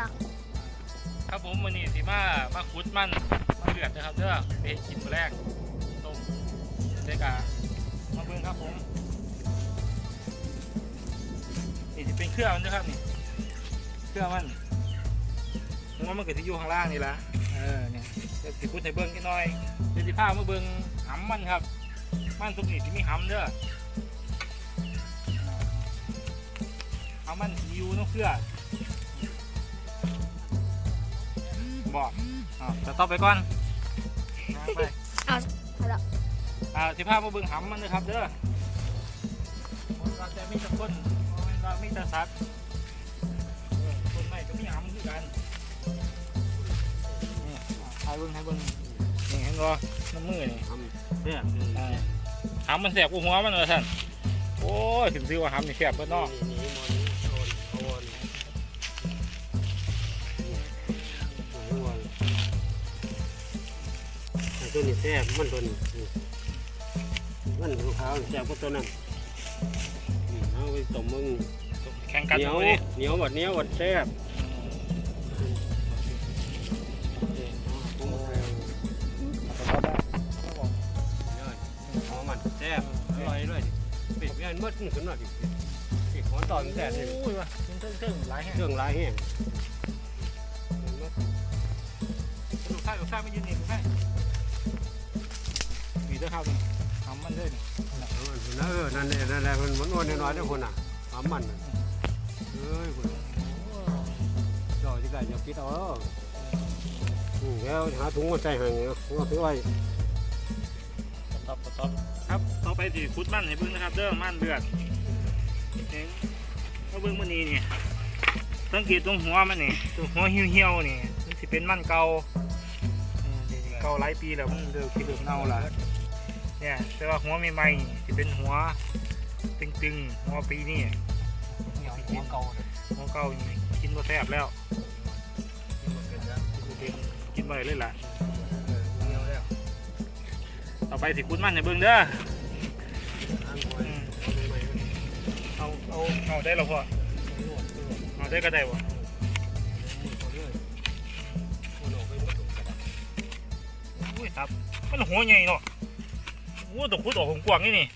ดังครับผมวันนี้สิมามาคุดมันมาเลือดนะครับเด้อไปกินมื้อแรกต้มเด็กอะมาเบิ่งครับผมนี่จะเป็นเครื่องมันนะครับนี่เครื่องมันหัวมันเก็จะอยู่ข้างล่างนี่ละเออเนี่ยเดี๋ยวสิคุดให้เบิ่งนิดหน่อยเดี๋ยวสิพามาเบิ่งหำมันครับ มันตรงนี้ที่มีหำเด้อหำมันสิอยู่น้องเครื่อง บอกอ่าจะต่อไปก่อนไปเอาเอาละอ่าสิพามาเบิ่งหำมันนะครับเด้อเราจะมีแตะคนเรามีแตะสัตว์เออคนไม่ก็มีหำคือกันนี่อ่าให้เบิ่งให้เบิ่งนี่เห็นบ่น้ำมือนี่ทำเนี่ยอ่าหำมันแสบกูหัวมันเลยท่านโอ้ยถึงซื้อว่าหำนี่แสบเบิดเนาะ ตัวนี้แซ่บมันตัวนี้มันขาวแซ่บกว่าตัวนั้นเอาไปต้มมึงแข่งกันเหนียวเหนียวบัดเหนียวบัดแซ่บหอมมันแซ่บอร่อยด้วยปิดเงี้มืดขึ้นหน่อยปิดปิดหัวต่อนแต่นี่โอ้ยว่ะเทิงเทิงๆหลายแห่งเครื่องลายแห้งลูกชายลูกชายไม่ยืนนี่ลูกชาย มีเด้อครับนี่หำมันเลยนี่เออนั่นแหละนั่นแหละมันมันอ้วนน้อยๆด้วยคนอะหอมมันเอ้ยคนจ่อจะไก่จะคิดเอาแล้วหาถุงมาใส่ให้หัวไปไว้ตอบตอบครับต่อไปที่คุดมันให้เบิ่งนะครับ เด้อมันเลือดเองมาเบิ่งมันนี้นี่สังเกตตรงหัวมันนี่ตรงหัวเหี่ยวๆนี่มันสิเป็นมันเก่าอืมนี่เก่าหลายปีแล้วมันเริ่มที่เริ่มเน่าและ เนี่ยแต่ว่าหัวใหม่ๆนี่สิเป็นหัวตึงๆหัวปีนี่หัวเก่าหัวเก่านี่กินบ่แซ่บแล้วกินบ่ได้เลยล่ะต่อไปสิคุดมันให้เบิ่งเด้ออืมเอาเอาเอาได้แล้วพ่อเอาได้ก็ได้วะอุ้ยครับมันหัวใหญ่เนาะโอ้ต้องคุดออกกวางนี่นี่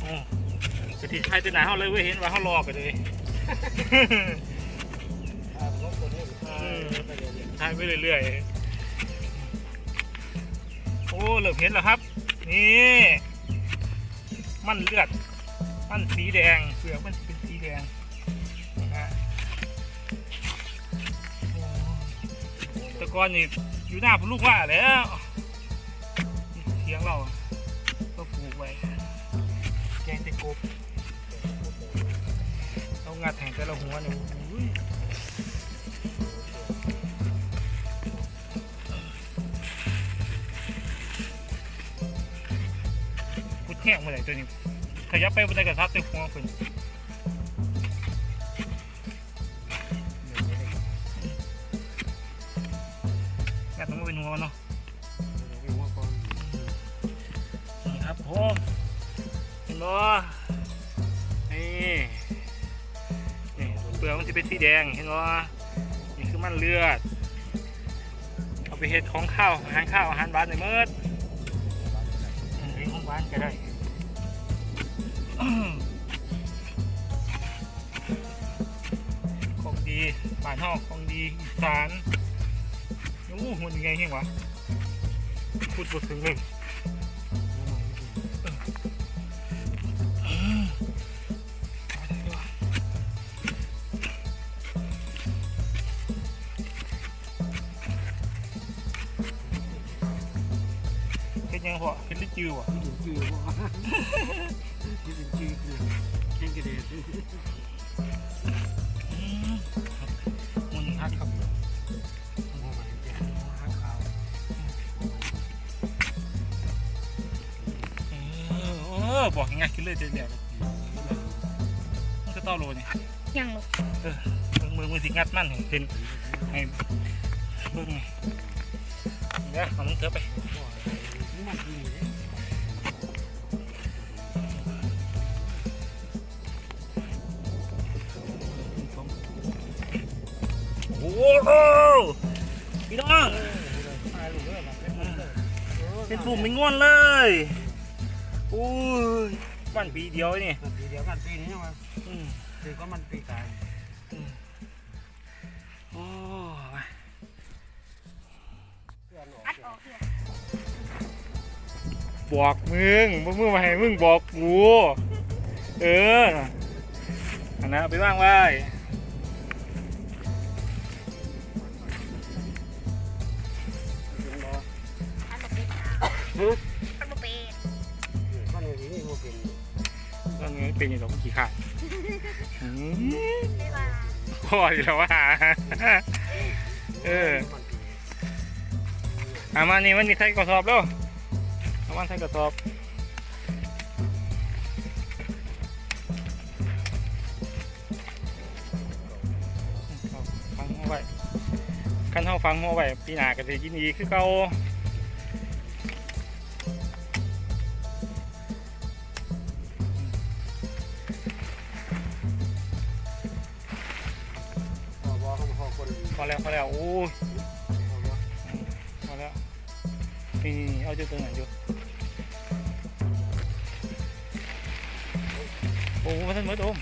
โอ้ไปที่ชายตัวไหนเขาเลยเว้ยเห็นว่าเขารอกันเลยทายไปเรื่อยๆ โอ้เริ่มเห็นแล้วครับ นี่ มันเลือด มันสีแดงเปลือกมันเป็น แดงนะตะกอนนี่อยู่หน้าพลูกว่าแล้วเทียงเราก็ปลูกไว้แกงตะกบเอางัดแทงแต่ละหัวเนี่ยกุดแห้งมื่อไหร่ตัวนี้ขยับไปบนไดกระทับเต็มหัวเพิ่น เห็นบ่นี่นี่เปลือกมันจะเป็นสีแดงเห็นบ่นี่คือมันเลือด เอาไปเฮ็ดของข้าวอาหารข้าวอาหารบ้านในเมื่ออืมเลี้ยงของบ้านก็ได้ของดีบ้านนอกของดีอีสานโอ้โหมันยังไงเฮงวะพูดบทถึงเลย ดยังพอเฮ็ดลิจือวะจืดว่าที่เป็นจืดคือแห้งกระเด็ดมันฮักครับเออบอกง่ายๆกินเลยเดี๋ยวมันก็ต้อโลนี่ยังลูกมือมือมือสิงัดมันเห็นให้เบิ่งไงเดี๋ยวเอามึงเถอะไป โอ้โหพี่น้องเป็นปุ่มเป็นง่วนเลยอุ้ยมันปีเดียวไอ้นี่ปีเดียวกันปีนี้ยังไงอืมปีก็มันปีกาย บอกมึงบ่มึงมาให้มึงบอกกูเอออันนั้นเอาไปว่างไว้อันบ่เป็นอันบ่เป็นมันอย่างนี้มันเป็นเรื่องนี้เป็นอย่างไรกูขี้ขาดอืมได้ว่าพ่ออยู่แล้วว่าเออมันปีเอามานี่มันนี่ใส่กระสอบแล้ว เอามาใส่กระสอบฟังหัวไว้คันเฮาฟังหัวไว้ปีหน้าก็สิยินดีคือเก่าพอแล้วพอแล้วโอ้ยพอแล้วนี่นี่นี่เอาจุดตรงไหนอยู่ โอ้มาท่านมืดโอม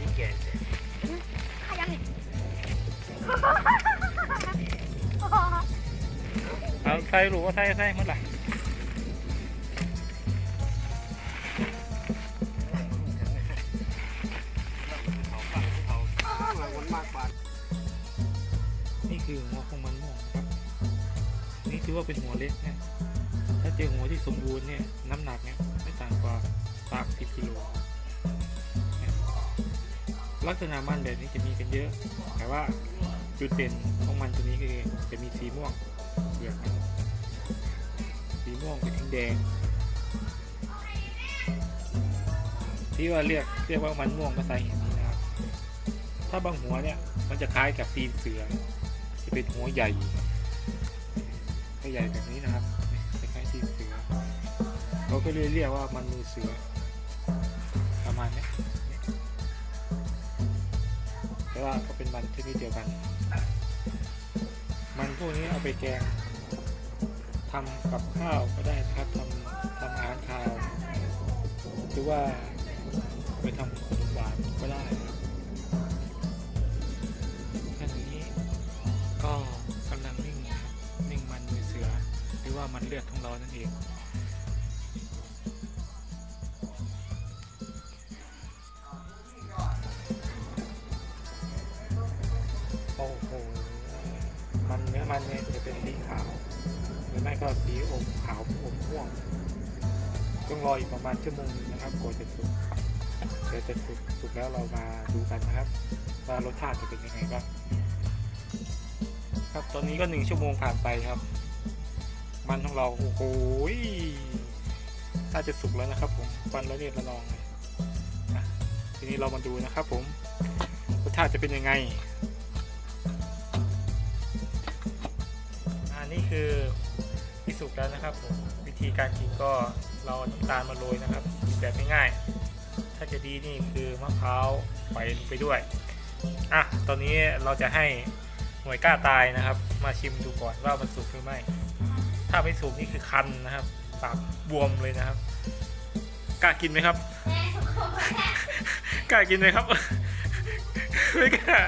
ที่แก่ขยังเอาใส่หรือว่าใส่ใส่หมันละมันมากกว่นี่คือหัวของมันม่งครับนี่ถือว่าเป็นหัวเล็กนะ เจอหัวที่สมบูรณ์เนี่ยน้ำหนักเนี่ยไม่ต่างกว่าสามสิบกิโลลักษณะมันแบบนี้จะมีกันเยอะ แต่ว่าจุดเด่นของมันตัวนี้คือจะมีสีม่วงเปลือกมันสีม่วงกับแดง ที่ว่าเรียกเรียกว่ามันม่วงก็ใส่เห็นนี้นะครับ ถ้าบางหัวเนี่ยมันจะคล้ายกับตีนเสือจะเป็นหัวใหญ่ก็ใหญ่แบบนี้นะครับ เขาก็เลยเรียกว่ามันมือเสือ ประมาณนี้แต่ว่าก็เป็นมันชนิดเดียวกัน มันพวกนี้เอาไปแกงทำกับข้าวก็ได้นะครับทำทำอาหารคาวหรือว่าไปทำขนมหวานก็ได้นะครับขณะนี้ก็กำลังนิ่งนะนิ่งมันมือเสือ หรือว่ามันเลือดของเรานั่นเอง นเนื้อมันเนี่ยจะเป็นสีขาว หรือไม่ก็สีอมขาวอมม่วงต้องรออีกประมาณชั่วโมงนะครับกว่าจะสุกเดี๋ยวจะสุกสุกแล้วเรามาดูกันนะครับ ว่ารสชาติจะเป็นยังไงบ้างครับตอนนี้ก็หนึ่งชั่วโมงผ่านไปครับ มันของเราโอ้โหน่าจะสุกแล้วนะครับ ผมฟันละเอียดละนองเลยอะทีนี้เรามาดูนะครับ ผมรสชาติจะเป็นยังไง นนี้คือที่สุกแล้วนะครับผมวิธีการกินก็เราเอาน้ำตาลมาโรยนะครับแบบง่ายๆถ้าจะดีนี่คือมะพร้าวไปลงไปด้วยอะตอนนี้เราจะให้หน่วยกล้าตายนะครับ มาชิมดูก่อนว่ามันสุกหรือไม่ ถ้าไม่สุกนี่คือคันนะครับปากบวมเลยนะครับ กล้ากินไหมครับ กล้ากินไหมครับไม่กล้า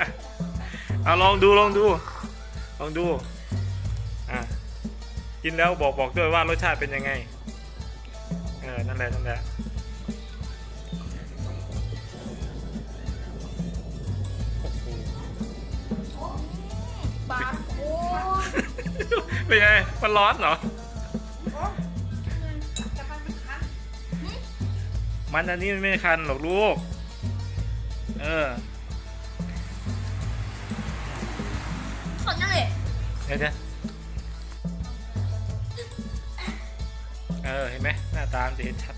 เอาลองดูลองดู ลองดูอะ กินแล้วบอกบอกด้วยว่ารสชาติเป็นยังไง เออ นั่นแหละนั่นแหละโอ้โหบางโอ้เป็นไง มันร้อนเหรอ มันอันนี้มันไม่คันหรอกลูก เออสดจังเลยเดี๋ยว เห็นไหมหน้าตามจะเห็นชัด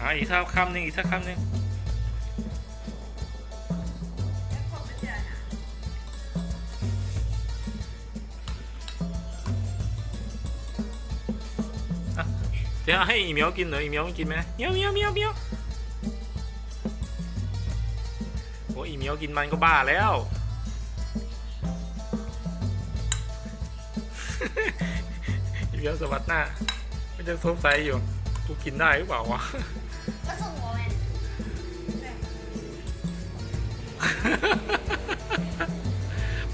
อ่าอีกสักคำหนึ่งอีกสักคำหนึ่งเดี๋ยวให้อีเมียวกินเหรออีเมียวกินไหมเมียวเมียวเมียวเมียวโอ้อีเมียวกินมันก็บ้าแล้ว มียวสวัสดหน้ามันจะสงสัยอยู่กูกินได้หรือเปล่าวะก็ส่งหัวแมน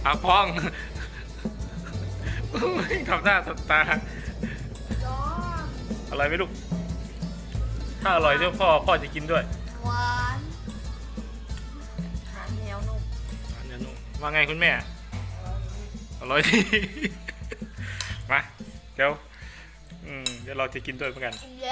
ปากพองทำหน้าทำตาจอมอร่อยไหมลูก ถ้าอร่อยเดี๋ยวพ่อพ่อจะกินด้วยหวานหาเหนียวนุ่มอันนี้นุ่มว่าไงคุณแม่ อร่อยดีมา เดี๋ยว อืม เดี๋ยวเราจะกินด้วยเหมือนกัน กินเยอะ